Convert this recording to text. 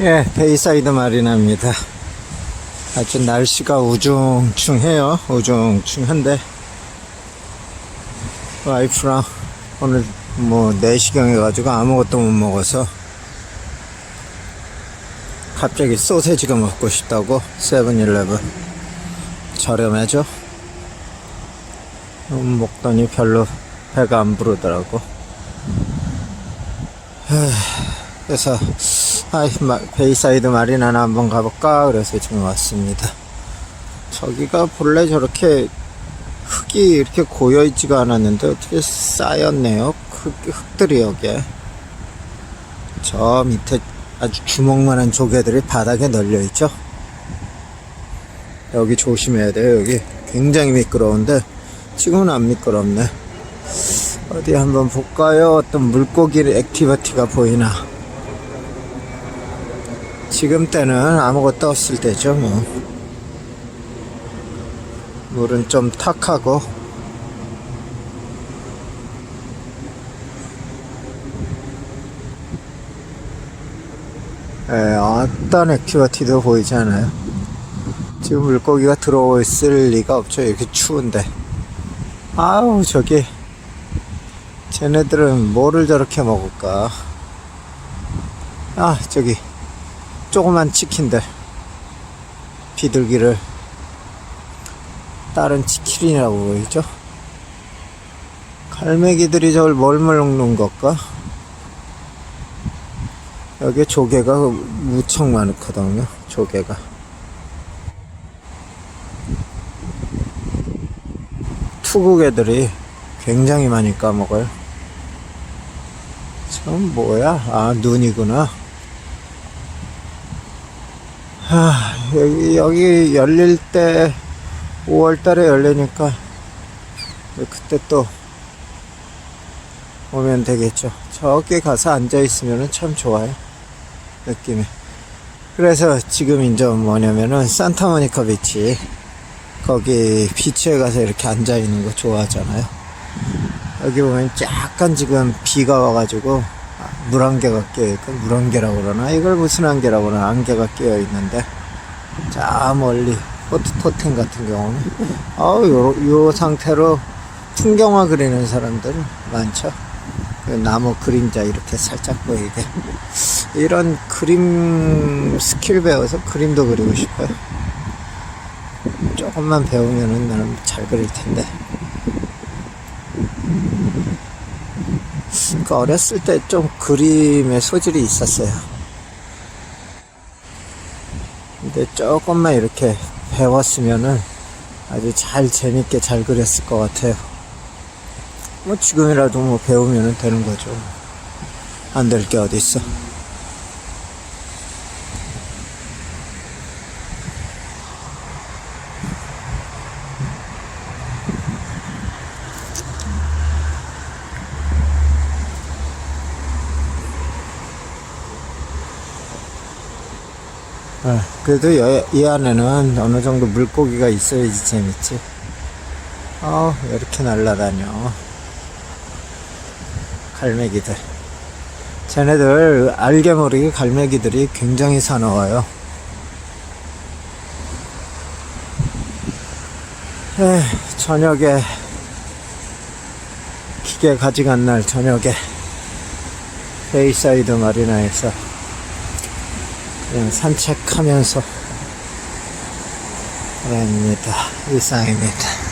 예, 베이사이드 마리나입니다. 아주 날씨가 우중충해요. 우중충한데, 와이프랑 오늘 뭐 4시경에 가지고 아무것도 못 먹어서, 갑자기 소세지가 먹고 싶다고 세븐일레븐 저렴하죠? 음, 먹더니 별로 배가 안 부르더라고. 그래서 아, 마- 베이사이드 마리나나 한번 가볼까 그래서 지금 왔습니다. 저기가 본래 저렇게 흙이 이렇게 고여있지가 않았는데 어떻게 쌓였네요. 흙, 흙들이 여기에. 저 밑에 아주 주먹만한 조개들이 바닥에 널려있죠. 여기 조심해야 돼요. 여기 굉장히 미끄러운데 지금은 안 미끄럽네. 어디 한번 볼까요? 어떤 물고기 액티비티가 보이나. 지금 때는 아무것도 없을 때죠, 뭐. 물은 좀 탁하고. 예, 어떤 액티비티도 보이지 않아요. 지금 물고기가 들어있을 리가 없죠. 이렇게 추운데. 아우, 저기. 쟤네들은 뭐를 저렇게 먹을까? 아, 저기. 조그만 치킨들. 비둘기를. 다른 치킨이라고 보이죠? 갈매기들이 저걸 뭘 먹는 걸까? 여기 조개가 무척 많거든요. 조개가. 투구개들이 굉장히 많이 까먹어요. 참 뭐야? 아 눈이구나. 하, 여기 여기 열릴 때 5월 달에 열리니까 그때 또 오면 되겠죠. 저기 가서 앉아 있으면 참 좋아요. 느낌이. 그래서 지금 이제 뭐냐면은 산타모니카 비치 거기 비치에 가서 이렇게 앉아 있는 거 좋아하잖아요. 여기 보면 약간 지금 비가 와가지고 아, 물안개가 끼어있고 물안개라고 그러나 이걸 무슨 안개라고 그러나 안개가 끼어있는데 저 멀리 포트토텐 같은 경우는 아우 요, 요 상태로 풍경화 그리는 사람들 많죠. 그 나무 그림자 이렇게 살짝 보이게 이런 그림 스킬 배워서 그림도 그리고 싶어요. 조금만 배우면은 나는 잘 그릴 텐데. 그 어렸을 때 좀 그림의 소질이 있었어요. 근데 조금만 이렇게 배웠으면은 아주 잘 재밌게 잘 그렸을 것 같아요. 뭐 지금이라도 뭐 배우면 되는 거죠. 안 될 게 어디 있어. 아, 그래도 여- 이 안에는 어느 정도 물고기가 있어야지 재밌지. 어, 왜 이렇게 날라다녀. 갈매기들. 쟤네들 알게 모르게 갈매기들이 굉장히 사나워요. 에, 저녁에 기계 가져간 날 저녁에 베이사이드 마리나에서 그냥 산책하면서 그럽니다. 일상입니다.